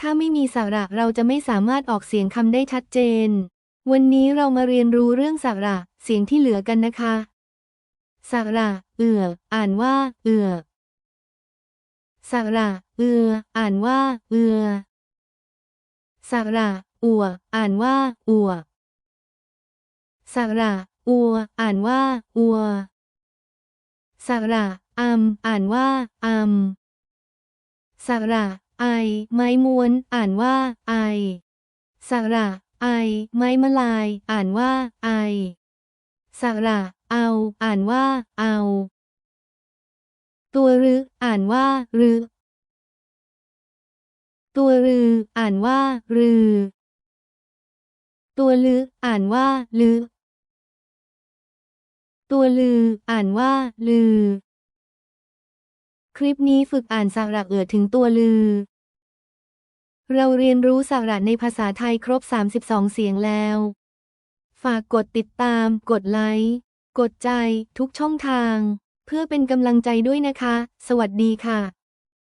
ถ้าไม่มีสระเราจะไม่สามารถออกเสียงคำได้ชัดเจน วันนี้เรามาเรียนรู้เรื่องสระเสียงที่เหลือกันนะคะ สระเอือ อ่านว่า เอือ สระเอือ อ่านว่า เอือ สระอัว อ่านว่า อัว สระอัว อ่านว่า อัว สระอัม อ่านว่า อัม สระ ไอ ไม้ม้วน อ่านว่า ไอสระ ไอ ไม้มะลาย อ่านว่า ไอสระ เอา อ่านว่า เอา ตัวรึอ่านว่า รึตัวรือ อ่านว่า รือ ตัวลึอ่านว่าลึตัวลือ อ่านว่า ลือ คลิปนี้ฝึกอ่านสระเอือถึงตัวลือ เราเรียนรู้สระในภาษาไทยครบ 32 เสียงแล้ว ฝากกดติดตาม กดไลค์ กดใจ ทุกช่องทาง เพื่อเป็นกำลังใจด้วยนะคะ สวัสดีค่ะ